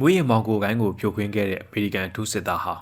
မွေးရမောင်ကိုကိုင်းကိုဖြိုခွင်းခဲ့တဲ့အမေရိကန်ဒုစစ်သားဟာ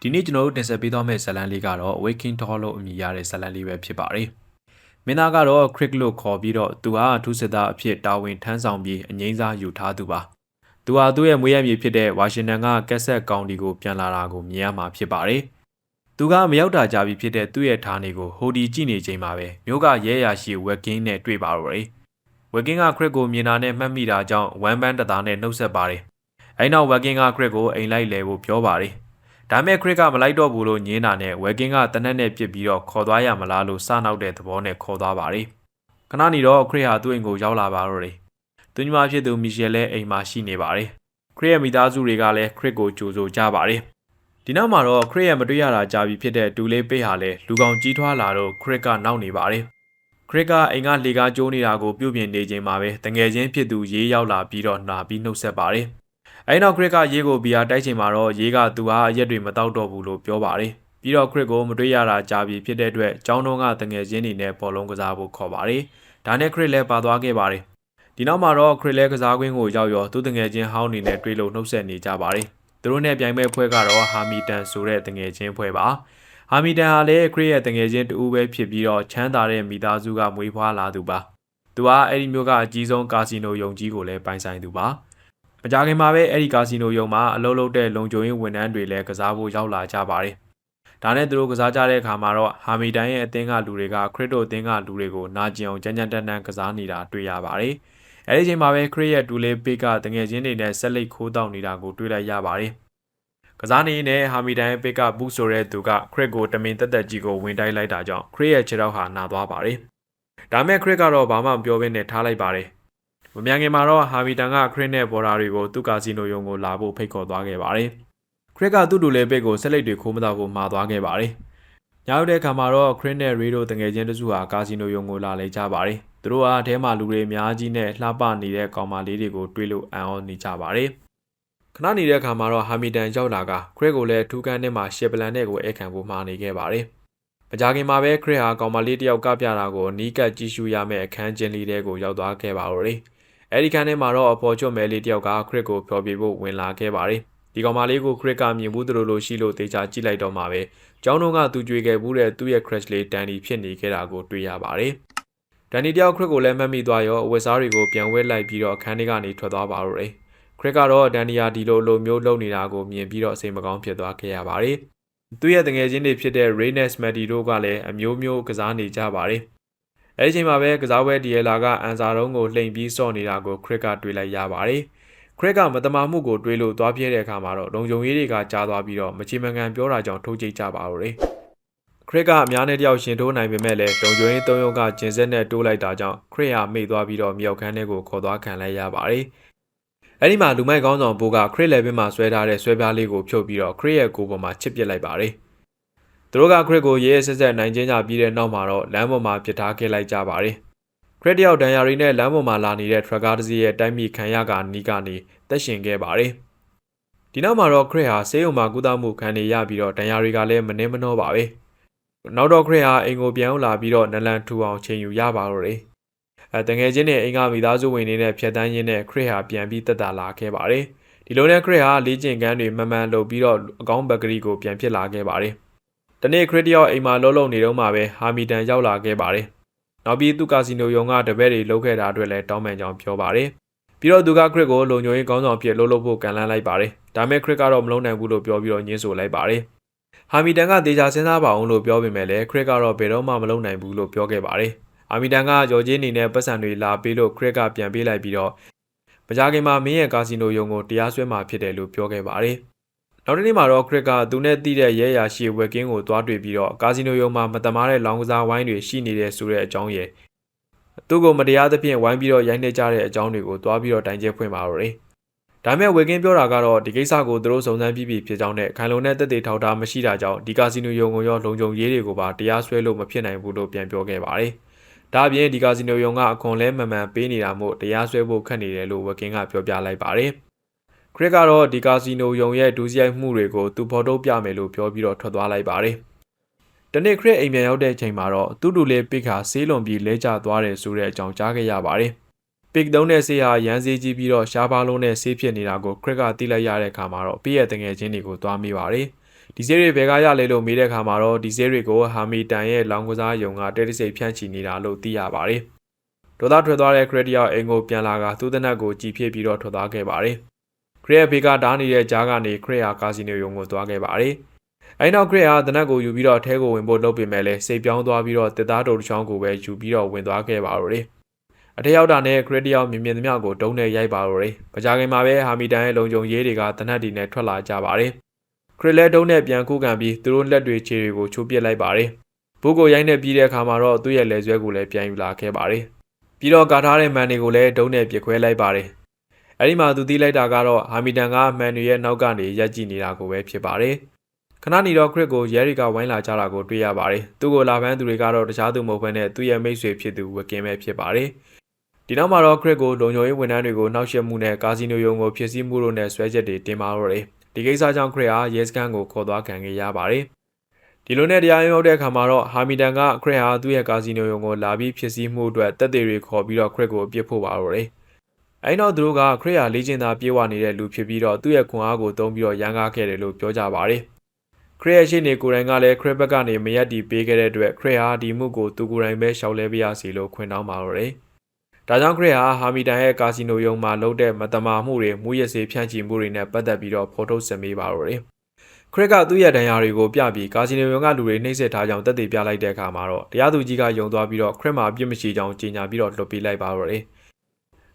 ဒီနေ့ကျွန်တော်တို့တင်ဆက်ပေးသွားမယ့်ဇာတ်လမ်းလေးကတော့ Waking Tall လို့အမည်ရတဲ့ဇာတ်လမ်းလေးပဲဖြစ်ပါတယ်။မင်းသားကတော့ Crick လို့ခေါ်ပြီးတော့သူဟာဒုစစ်သားအဖြစ်တာဝန်ထမ်းဆောင်ပြီးအငိမ့်စားယူထားသူပါ။သူဟာသူ့ရဲ့မွေးရမြေဖြစ်တဲ့ဝါရှင်တန်ကကက်ဆက်ကောင်တီကိုပြန်လာတာကိုမြင်ရမှာဖြစ်ပါတယ်။သူကမရောက်တာကြပြီဖြစ်တဲ့သူ့ရဲ့ဌာနေကိုဟိုဒီကြည့်နေချိန်မှာပဲမြို့ကရဲရရှိဝက်ကင်းနဲ့တွေ့ပါတော့တယ်။ဝက်ကင်းကခရစ်ကိုမြင်တာနဲ့မှတ်မိတာကြောင့်ဝမ်ပန်းတသားနဲ့နှုတ်ဆက်ပါတယ်။ အဲနောက်ဝက်ကင်းကခရစ်ကိုအိမ်လိုက်လဲဖို့ပြောပါတယ်။ဒါမဲ့ခရစ်ကမလိုက်တော့ဘူးလို့ညင်းတာနဲ့ဝက်ကင်းကတနက်နဲ့ပြစ်ပြီးတော့ခေါ်သွားရမလားလို့စနောက်တဲ့သဘောနဲ့ခေါ်သွားပါတယ်။ခဏနေတော့ခရစ်ဟာသူ့အိမ်ကိုရောက်လာပါတော့တယ်။သူညီမဖြစ်သူမီရှယ်လည်းအိမ်မှာရှိနေပါတယ်။ခရစ်ရဲ့မိသားစုတွေကလည်းခရစ်ကိုကြိုဆိုကြပါတယ်။ဒီနောက်မှာတော့ခရစ်ရဲ့မတွေ့ရတာကြာပြီဖြစ်တဲ့ဒူလေးပေးဟာလည်းလူကောင်ကြီးထွားလာတော့ခရစ်ကနောက်နေပါတယ်။ခရစ်ကအိမ်ကလေကားကျိုးနေတာကိုပြုပြင်နေချိန်မှာပဲတငယ်ချင်းဖြစ်သူရေးရောက်လာပြီးတော့နာပြီးနှုတ်ဆက်ပါတယ်။ အဲဒီနောက်ခရစ်ကရေးကိုဘီယာတိုက်ချိန်မှာတော့ရေးကသူဟာအရက်တွေမတောက်တော့ဘူးလို့ပြောပါတယ်။ပြီးတော့ခရစ်ကိုမတွေ့ရတာကြာပြီဖြစ်တဲ့အတွက်ကျောင်းတော်ကတငယ်ချင်းတွေနဲ့ဘောလုံးကစားဖို့ခေါ်ပါတယ်။ဒါနဲ့ခရစ်လည်းပါသွားခဲ့ပါတယ်။ဒီနောက်မှာတော့ခရစ်လည်းကစားကွင်းကိုရောက်ရောသူတငယ်ချင်းဟောင်းနေနဲ့တွေ့လို့နှုတ်ဆက်နေကြပါတယ်။သူတို့နဲ့ပြိုင်မဲ့ဖွဲ့ကတော့ဟာမီတန်ဆိုတဲ့တငယ်ချင်းဖွဲ့ပါ။ဟာမီတန်ဟာလည်းခရစ်ရဲ့တငယ်ချင်းတူပဲဖြစ်ပြီးတော့ချမ်းသာတဲ့မိသားစုကမွေးဖွားလာသူပါ။သူဟာအဲ့ဒီမျိုးကအကြီးဆုံးကာစီနိုယုံကြီးကိုလည်းပိုင်ဆိုင်သူပါ။ မကြခင်မှာပဲအဲ့ဒီကာစီနိုယုံမှာအလုပ်လုပ်တဲ့လုံခြုံရေးဝန်ထမ်းတွေလည်းကစားဖို့ရောက်လာကြပါတယ်။ဒါနဲ့သူတို့ကစားကြတဲ့အခါမှာတော့ဟာမီတန်ရဲ့အသင်းကလူတွေကခရစ်တို့အသင်းကလူတွေကိုနာကျင်အောင်ကြမ်းကြမ်းတမ်းတမ်းကစားနေတာတွေ့ရပါတယ်။အဲဒီချိန်မှာပဲခရစ်ရဲ့ဒူလေးပိတ်ကတငယ်ချင်းတွေနဲ့ဆက်လက်ခိုးတောက်နေတာကိုတွေ့လိုက်ရပါတယ်။ကစားနေနဲ့ဟာမီတန်ရဲ့ပိတ်ကဘူးဆိုတဲ့သူကခရစ်ကိုတမင်တက်တက်ကြီးကိုဝင်တိုက်လိုက်တာကြောင့်ခရစ်ရဲ့ခြေထောက်ဟာနာသွားပါတယ်။ဒါမဲ့ခရစ်ကတော့ဘာမှမပြောဘဲနဲ့ထားလိုက်ပါတယ်။ မမြန်ခင်မှာတော့ဟာမီတန်ကခရစ်နဲ့ဘော်ဒါတွေကိုသူ့ကာစီနိုယုံကိုလာဖို့ဖိတ်ခေါ်သွားခဲ့ပါတယ်။ခရစ်ကသူ့ဒူလေးပိတ်ကိုဆက်လက်တွေခိုးမတော့ကိုမှာသွားခဲ့ပါတယ်။ညရောက်တဲ့အခါမှာတော့ခရစ်နဲ့ရီတို့တငယ်ချင်းတစုဟာကာစီနိုယုံကိုလာလေကြပါတယ်။သူတို့အားအထဲမှာလူတွေအများကြီးနဲ့လှပနေတဲ့ကောင်မလေးတွေကိုတွေ့လို့အံ့ဩနေကြပါတယ်။ခဏနေတဲ့အခါမှာတော့ဟာမီတန်ရောက်လာကခရစ်ကိုလည်းထူးကန်းနဲ့မှရှစ်ပလန်နဲ့ကိုဧကန်ဖို့မှာနေခဲ့ပါတယ်။မကြခင်မှာပဲခရစ်ဟာကောင်မလေးတယောက်ကပြတာကိုနီးကပ်ကြည့်ရှုရမယ့်အခန်းကျင်းလေးတဲကိုရောက်သွားခဲ့ပါတော့တယ်။ အဲဒီခန်းထဲမှာတော့အဖော်ချွတ်မဲလေးတယောက်ကခရစ်ကိုဖျော်ပြဖို့ဝင်လာခဲ့ပါတယ်။ဒီကောင်မလေးကိုခရစ်ကမြင်ဘူးသလိုလိုရှိလို့တေချာကြည့်လိုက်တော့မှပဲကျောင်းတော်ကသူကြွေခဲ့ဘူးတဲ့သူ့ရဲ့ crash လေးတန်ဒီဖြစ်နေခဲ့တာကိုတွေ့ရပါတယ်။ဒန်နီတယောက်ခရစ်ကိုလည်းမှတ်မိသွားရောအဝတ်စားတွေကိုပြန်ဝဲလိုက်ပြီးတော့အခန်းထဲကနေထွက်သွားပါတော့တယ်။ခရစ်ကတော့ဒန်နီယာဒီလိုလိုမျိုးလုပ်နေတာကိုမြင်ပြီးတော့စိတ်မကောင်းဖြစ်သွားခဲ့ရပါတယ်။သူ့ရဲ့တငယ်ချင်းတွေဖြစ်တဲ့ Reynes Matty တို့ကလည်းအမျိုးမျိုးကစားနေကြပါတယ်။ အဲဒီချိန်မှာပဲကစားပွဲဒီယလာကအန်စာတုံးကိုလှိမ်ပြီးစော့နေတာကိုခရစ်ကတွေ့လိုက်ရပါတယ်။ခရစ်ကမတမာမှုကိုတွေးလို့သွားပြဲတဲ့အခါမှာတော့လုံခြုံရေးတွေကကြားသွားပြီးတော့မချီမငန်ပြောတာကြောင့်ထုတ်ကြိတ်ကြပါတော့တယ်။ခရစ်ကအများနဲ့တယောက်ရှင်ထိုးနိုင်ပေမဲ့လည်းလုံခြုံရေးသုံးယောက်ကကျင်ဆက်နဲ့တိုးလိုက်တာကြောင့်ခရစ်ဟာမိတ်သွားပြီးတော့မြောက်ခန်းထဲကိုခေါ်သွားခံလိုက်ရပါတယ်။အဲဒီမှာလူမိုက်ကောင်းဆောင်ဘိုးကခရစ်လည်းပင်မှာဆွဲထားတဲ့ဆွဲပြားလေးကိုဖြုတ်ပြီးတော့ခရစ်ရဲ့ကိုယ်ပေါ်မှာချစ်ပစ်လိုက်ပါတယ်။ သူတို့ကခရစ်ကိုရေးရဆက်ဆက်နိုင်ချင်းကြပြီးတဲ့နောက်မှာတော့လမ်းပေါ်မှာပြစ်ထားခဲ့လိုက်ကြပါတယ်။ခရစ်တယောက်ဒဏ်ရာရီနဲ့လမ်းပေါ်မှာလာနေတဲ့ထရကားတစ်စီးရဲ့တိုက်မိခံရကနီးကနေတက်ရှင်ခဲ့ပါတယ်။ဒီနောက်မှာတော့ခရစ်ဟာဆေးရုံမှာကုသမှုခံနေရပြီးတော့ဒဏ်ရာတွေကလည်းမနှင်းမနှောပါပဲ။နောက်တော့ခရစ်ဟာအိမ်ကိုပြန်လာပြီးတော့နလန်ထူအောင်ချိန်ယူရပါတော့တယ်။အဲတငယ်ချင်းနဲ့အိမ်ကမိသားစုဝင်တွေနဲ့ဖြတ်တန်းရင်းနဲ့ခရစ်ဟာပြန်ပြီးတက်တာလာခဲ့ပါတယ်။ဒီလိုနဲ့ခရစ်ဟာလေ့ကျင့်ခန်းတွေမမှန်လုပ်ပြီးတော့အကောင်းဘက်ကရီကိုပြန်ဖြစ်လာခဲ့ပါတယ်။ တနေ့ခရစ်တယောက်အိမ်မှာလှုပ်လှုပ်နေတော့မှပဲဟာမီတန်ရောက်လာခဲ့ပါတယ်။နောက်ပြီးသူကာစီနိုယုံကတပည့်တွေလှုပ်ခဲ့တာအတွက်လည်းတောင်းပန်ကြောင်းပြောပါတယ်။ပြီးတော့သူကခရစ်ကိုလုံခြုံရေးကောင်းဆောင်ဖြစ်လှုပ်လှုပ်ဖို့ကန်လန်းလိုက်ပါတယ်။ဒါမဲ့ခရစ်ကတော့မလုံးနိုင်ဘူးလို့ပြောပြီးတော့ညှင်းဆိုလိုက်ပါတယ်။ဟာမီတန်ကတေချာစဉ်းစားပါအောင်လို့ပြောပေမဲ့လည်းခရစ်ကတော့ဘယ်တော့မှမလုံးနိုင်ဘူးလို့ပြောခဲ့ပါတယ်။အာမီတန်ကဂျော်ဂျင်းနေနဲ့ပတ်စံတွေလာပေးလို့ခရစ်ကပြန်ပေးလိုက်ပြီးတော့မကြခင်မှာမင်းရဲ့ကာစီနိုယုံကိုတရားစွဲမှာဖြစ်တယ်လို့ပြောခဲ့ပါတယ်။ နောက်တစ်နေ့မှာတော့ခရစ်ကသူနဲ့တည်တဲ့ရဲရာရှိဝက်ကင်းကိုသွားတွေ့ပြီးတော့ကာစီနိုယုံမှာမတမားတဲ့လောင်ကစားဝိုင်းတွေရှိနေတဲ့ဆိုတဲ့အကြောင်းရယ်သူ့ကိုမတရားသဖြင့်ဝိုင်းပြီးတော့ရိုက်နှက်ကြတဲ့အကြောင်းတွေကိုသွားပြီးတော့တိုင်ကျဲဖွင့်ပါတော့တယ်။ဒါမဲ့ဝက်ကင်းပြောတာကတော့ဒီကိစ္စကိုသူတို့စုံစမ်းပြီးပြီဖြစ်ကြောင်းနဲ့ခိုင်လုံတဲ့တက်သေးထောက်ထားမရှိတာကြောင့်ဒီကာစီနိုယုံကိုရောလုံခြုံရေးတွေကိုပါတရားစွဲလို့မဖြစ်နိုင်ဘူးလို့ပြန်ပြောခဲ့ပါတယ်။ဒါအပြင်ဒီကာစီနိုယုံကအခွန်လဲမမှန်ပေးနေတာမို့တရားစွဲဖို့ခက်နေတယ်လို့ဝက်ကင်းကပြောပြလိုက်ပါတယ်။ ခရစ်ကတော့ဒီကာစီနိုယုံရဲ့ဒူးစရိုက်မှုတွေကိုသူဖော်ထုတ်ပြမယ်လို့ပြောပြီးတော့ထွက်သွားလိုက်ပါတယ်။တနေ့ခရစ်အိမ်ပြန်ရောက်တဲ့အချိန်မှာတော့သူ့တူလေးပိခါဆေးလွန်ပြီးလဲကျသွားတယ်ဆိုတဲ့အကြောင်းကြားခဲ့ရပါတယ်။ပစ်တုံးတဲ့ဆေးဟာရန်စေးကြီးပြီးတော့ရှားပါလုံးနဲ့ဆေးဖြစ်နေတာကိုခရစ်ကသိလိုက်ရတဲ့အခါမှာတော့ပြည့်ရဲ့တငယ်ချင်းတွေကိုသွားမိပါတယ်ဒီဆေးတွေဘယ်ကရလဲလို့မေးတဲ့အခါမှာတော့ဒီဆေးတွေကိုဟာမီတန်ရဲ့လောင်ကစားယုံကတဲတစိတ်ဖြန့်ချီနေတာလို့သိရပါတယ်ဒေါသထွက်သွားတဲ့ခရစ်တယောက်အိမ်ကိုပြန်လာကသူ့တနက်ကိုကြည်ဖြစ်ပြီးတော့ထွက်သွားခဲ့ပါတယ် ခရစ်ရဲ့ဖေကဓားနေတဲ့ကြားကနေခရစ်ဟာကာစီနိုယုံကိုသွားခဲ့ပါတယ်အဲနောက်ခရစ်ဟာတနက်ကိုယူပြီးတော့ထဲကိုဝင်ဖို့လုပ်ပေမဲ့လည်းစိတ်ပြောင်းသွားပြီးတော့တစ်သားတော်တစ်ချောင်းကိုပဲယူပြီးတော့ဝင်သွားခဲ့ပါတော့တယ်အထက်ရောက်တာနဲ့ခရစ်တယောက်မြင်မြင်သမျှကိုဒုံးနဲ့ရိုက်ပါတော့တယ်။ပကြခင်မှာပဲဟာမီတန်ရဲ့လုံခြုံရေးတွေကတနက်တီနဲ့ထွက်လာကြပါတယ်။ခရစ်လဲဒုံးနဲ့ပြန်ခုခံပြီးသူတို့လက်တွေခြေတွေကိုချိုးပစ်လိုက်ပါတယ်။ဘုတ်ကိုရိုက်နေပြီးတဲ့အခါမှာတော့သူ့ရဲ့လက်ဆွဲကိုလည်းပြန်ယူလာခဲ့ပါတယ်။ပြီးတော့ကာထားတဲ့မန်တွေကိုလည်းဒုံးနဲ့ပစ်ခွဲလိုက်ပါတယ်။ အဲဒီမှာသူသိလိုက်တာကတော့ဟာမီတန်ကမန်တွေရဲ့နောက်ကနေရက်ကြည့်နေတာကိုပဲဖြစ်ပါတယ်။ခဏနေတော့ခရစ်ကိုရဲရီကဝိုင်းလာကြတာကိုတွေ့ရပါတယ်။သူ့ကိုလာပန်းသူတွေကတော့တခြားသူမဟုတ်ဘဲနဲ့သူ့ရဲ့မိတ်ဆွေဖြစ်သူဝကင်းပဲဖြစ်ပါတယ်။ဒီနောက်မှာတော့ခရစ်ကိုလုံခြုံရေးဝန်ထမ်းတွေကိုနှောက်ယှက်မှုနဲ့ကာစီနိုယုံကိုဖျက်ဆီးမှုတို့နဲ့ဆွဲချက်တွေတင်ပါတော့တယ်။ဒီကိစ္စကြောင့်ခရစ်ဟာရဲစခန်းကိုခေါ်သွားခံခဲ့ရပါတယ်။ဒီလိုနဲ့တရားရုံးရောက်တဲ့အခါမှာတော့ဟာမီတန်ကခရစ်ဟာသူ့ရဲ့ကာစီနိုယုံကိုလာပြီးဖျက်ဆီးမှုအတွက်တက်သေးတွေခေါ်ပြီးတော့ခရစ်ကိုအပြစ်ဖို့ပါတော့တယ်။ အဲဒီနောက်သူတို့ကခရစ်ဟာလေ့ကျင့်သားပြေးဝနေတဲ့လူဖြစ်ပြီးတော့သူ့ရဲ့ခွန်အားကိုသုံးပြီးတော့ရန်ကားခဲ့တယ်လို့ပြောကြပါတယ်။ခရစ်ရဲ့ရှေ့နေကိုယ်တိုင်ကလည်းခရစ်ဘက်ကနေမရက်တီပေးခဲ့တဲ့အတွက်ခရစ်ဟာဒီမှုကိုသူကိုယ်တိုင်ပဲရှောက်လဲပြရစီလို့ခွင့်တောင်းပါတော့တယ်။ဒါကြောင့်ခရစ်ဟာဟာမီတန်ရဲ့ကာစီနိုယုံမှာလုပ်တဲ့မတမာမှုတွေမူရစေဖြန့်ချီမှုတွေနဲ့ပတ်သက်ပြီးတော့ဖော်ထုတ်စင်ပေးပါတော့တယ်ခရစ်ကသူ့ရဲ့ဒဏ်ရာတွေကိုပြပြီးကာစီနိုယုံကလူတွေနှိပ်စက်ထားကြောင်းတက်တည်ပြလိုက်တဲ့အခါမှာတော့တရားသူကြီးကယုံသွားပြီးတော့ခရစ်မှာအပြစ်မရှိကြောင်းကြေညာပြီးတော့လွှတ်ပေးလိုက်ပါတော့တယ်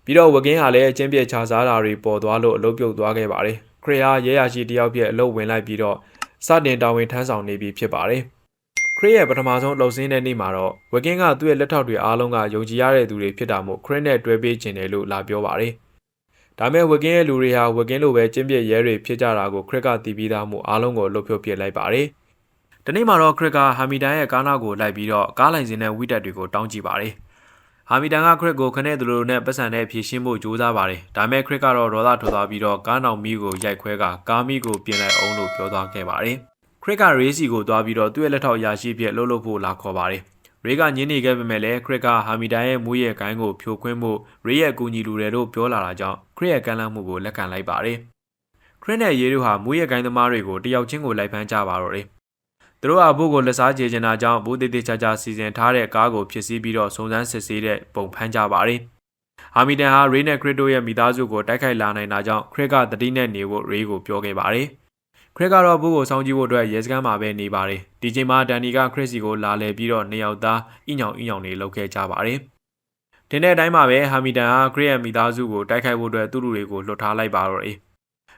ပြီးတော့ဝကင်းဟာလည်းအချင်းပြည့်ခြားစားတာတွေပေါ်သွားလို့အလုပ်ပြုတ်သွားခဲ့ပါတယ်ခရစ်ဟာရဲရရှိတယောက်ပြည့်အလုပ်ဝင်လိုက်ပြီးတော့စတင်တာဝန်ထမ်းဆောင်နေပြီဖြစ်ပါတယ်ခရစ်ရဲ့ပထမဆုံးလှုပ်ဆင်းတဲ့နေ့မှာတော့ဝက်ကင်းကသူ့ရဲ့လက်ထောက်တွေအားလုံးကယုံကြည်ရတဲ့သူတွေဖြစ်တာမို့ခရစ်နဲ့တွဲပေးခြင်းတယ်လို့လာပြောပါတယ်။ဒါမဲ့ဝက်ကင်းရဲ့လူတွေဟာဝက်ကင်းလိုပဲကျင့်ပြရဲတွေဖြစ်ကြတာကိုခရစ်ကသိပြီးသားမို့အားလုံးကိုလှုပ်ဖြုတ်ပြလိုက်ပါတယ်။ဒီနေ့မှာတော့ခရစ်ကဟာမီတန်ရဲ့ကားနောက်ကိုလိုက်ပြီးတော့ကားလိုင်စင်နဲ့ဝိတက်တွေကိုတောင်းကြည့်ပါတယ်။ ဟာမီတန်ကခရစ်ကိုခနဲ့သူလိုနဲ့ပတ်စံနဲ့ဖြည့်ရှင်းဖို့ကြိုးစားပါတယ်။ဒါမဲ့ခရစ်ကတော့ဒေါသထွက်သွားပြီးတော့ကားနောက်မီးကိုရိုက်ခွဲကကားမီးကိုပြင်လိုက်အောင်လို့ပြောသွားခဲ့ပါတယ်။ခရစ်ကရေးစီကိုသွားပြီးတော့သူ့ရဲ့လက်ထောက်ရာရှိဖြစ်လှုပ်လှုပ်ဖို့လာခေါ်ပါတယ်။ရေးကညင်းနေခဲ့ပေမဲ့လည်းခရစ်ကဟာမီတန်ရဲ့မူးရဲ့ကိုင်းကိုဖြိုခွင်းဖို့ရေးရဲ့အကူအညီလူတွေတို့ပြောလာတာကြောင့်ခရစ်ရဲ့ကမ်းလှမ်းမှုကိုလက်ခံလိုက်ပါတယ်။ခရစ်နဲ့ရေးတို့ဟာမူးရဲ့ကိုင်းသမားတွေကိုတယောက်ချင်းကိုလိုက်ဖမ်းကြပါတော့တယ်။ သူတို့ဟာဘို့ကိုလက်စားကျေချင်တာကြောင့်ဘိုးတေးတေးချာချာစီစဉ်ထားတဲ့ကားကိုဖြစ်စည်းပြီးတော့စုံစမ်းစစ်ဆေးတဲ့ပုံဖမ်းကြပါတယ်။ဟာမီတန်ဟာရေးနဲ့ခရစ်တို့ရဲ့မိသားစုကိုတိုက်ခိုက်လာနိုင်တာကြောင့်ခရစ်ကတတိနဲ့နေဖို့ရေးကိုပြောခဲ့ပါတယ်။ခရစ်ကတော့ဘူးကိုစောင်းကြည့်ဖို့အတွက်ရဲစခန်းမှာပဲနေပါတယ်ဒီချိန်မှာဒန်နီကခရစ်စီကိုလာလဲပြီးတော့နှစ်ယောက်သားအညောင်အညောင်တွေလှုပ်ခဲ့ကြပါတယ်တင်းတဲ့အတိုင်းမှာပဲဟာမီတန်ကခရစ်ရဲ့မိသားစုကိုတိုက်ခိုက်ဖို့အတွက်သူ့လူတွေကိုလွှတ်ထားလိုက်ပါတော့တယ်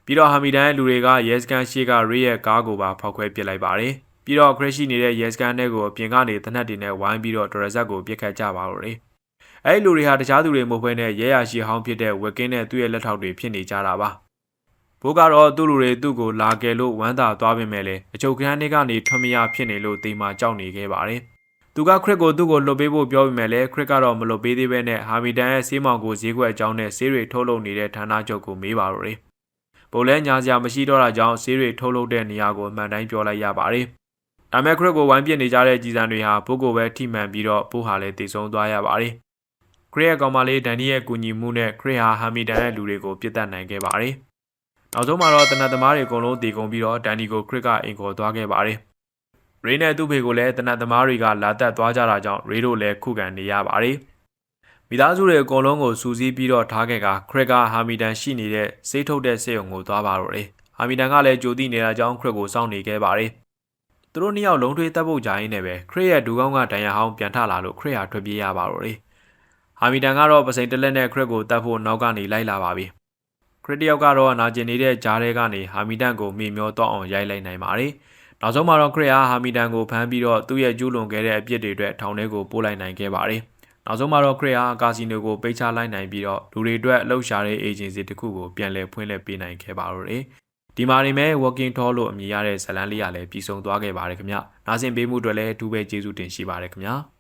ပြီးတော့ဟာမီတန်ရဲ့လူတွေကရဲစခန်းရှိကရေးရဲ့ကားကိုပါဖောက်ခွဲပစ်လိုက်ပါတယ် ပြီးတော့ခရစ်ရှိနေတဲ့ရဲစခန်းတွေကိုအပြင်ကနေတနက်တွေနဲ့ဝိုင်းပြီးတော့ဒရဇက်ကိုပစ်ခတ်ကြပါတော့တယ်အဲ့ဒီလူတွေဟာတခြားသူတွေမဟုတ်ဘဲနဲ့ရဲရရှိဟောင်းဖြစ်တဲ့ဝက်ကင်းနဲ့သူ့ရဲ့လက်ထောက်တွေဖြစ်နေကြတာပါဘိုးကတော့သူ့လူတွေသူ့ကိုလာကယ်လို့ဝမ်းသာသွားပေမဲ့လည်းအချုပ်ခန်းထဲကနေထွက်မရဖြစ်နေလို့တိမ်မာကြောက်နေခဲ့ပါတယ်။သူကခရစ်ကိုသူ့ကိုလွတ်ပေးဖို့ပြောပေမဲ့လည်းခရစ်ကတော့မလွတ်ပေးသေးဘဲနဲ့ဟာမီတန်ရဲ့ဆေးမောင်ကိုဈေးကွက်အကြောင်းနဲ့ဆေးတွေထုတ်လုပ်နေတဲ့ဌာနချုပ်ကိုမေးပါတော့တယ်။ဘိုးလည်းညာစရာမရှိတော့တာကြောင့်ဆေးတွေထုတ်လုပ်တဲ့နေရာကိုအမှန်တိုင်းပြောလိုက်ရပါတယ်။ ဒါမဲ့ခရစ်ကိုဝိုင်းပြစ်နေကြတဲ့ကြည်စံတွေဟာဘိုးကိုပဲထိမှန်ပြီးတော့ဘိုးဟာလည်းတည်ဆုံသွားရပါတယ်။ခရစ်ရဲ့ကောင်မလေးဒန်နီရဲ့ကူညီမှုနဲ့ခရစ်ဟာဟာမီတန်ရဲ့လူတွေကိုပြစ်တက်နိုင်ခဲ့ပါတယ်။နောက်ဆုံးမှာတော့တနတ်သမားတွေအကုန်လုံးတည်ကုန်ပြီးတော့ဒန်နီကိုခရစ်ကအိမ်ခေါ်သွားခဲ့ပါတယ်။ရေးနဲ့သူ့ဖေကိုလည်းတနတ်သမားတွေကလာတက်သွားကြတာကြောင့်ရေးတို့လည်းခုခံနေရပါတယ်။မိသားစုတွေအကုန်လုံးကိုစူးစီးပြီးတော့ထားခဲ့ကခရစ်ကဟာမီတန်ရှိနေတဲ့စိတ်ထုတ်တဲ့စိတ်ုံကိုသွားပါတော့တယ်။ဟာမီတန်ကလည်းကြိုတိနေတာကြောင့်ခရစ်ကိုစောင့်နေခဲ့ပါတယ်။ သူတို့နှစ်ယောက်လုံးထွေးတပ်ပုတ်ကြရင်းနဲ့ပဲခရစ်ရဲ့ဒူကောင်းကဒဏ်ရာဟောင်းပြန်ထလာလို့ခရစ်ဟာထွက်ပြေးရပါတော့တယ်။ဟာမီတန်ကတော့ပစိန်တလက်နဲ့ခရစ်ကိုတတ်ဖို့နောက်ကနေလိုက်လာပါပြီ။ခရစ်တယောက်ကတော့နာကျင်နေတဲ့ဂျားထဲကနေဟာမီတန်ကိုမေ့မျောတော့အောင်ရိုက်လိုက်နိုင်ပါတယ်။နောက်ဆုံးမှာတော့ခရစ်ဟာဟာမီတန်ကိုဖမ်းပြီးတော့သူ့ရဲ့ကျူးလွန်ခဲ့တဲ့အပြစ်တွေအတွက်ထောင်ထဲကိုပို့လိုက်နိုင်ခဲ့ပါတယ်။နောက်ဆုံးမှာတော့ခရစ်ဟာကာစီနိုကိုပိတ်ချလိုက်နိုင်ပြီးတော့လူတွေအတွက်အလုပ်ရှာတဲ့ agency တစ်ခုကိုပြန်လည်ဖွင့်လှစ်ပေးနိုင်ခဲ့ပါတော့တယ်။ ဒီမှာနေမဲ့ working tour လို့အမည်ရတဲ့ဇလန်းလေးကလည်းပြည်ဆုံးသွားခဲ့ပါတယ်ခင်ဗျ။နားဆင်ပေးမှုအတွက်လည်းအထူးပဲကျေးဇူးတင်ရှိပါတယ်ခင်ဗျာ။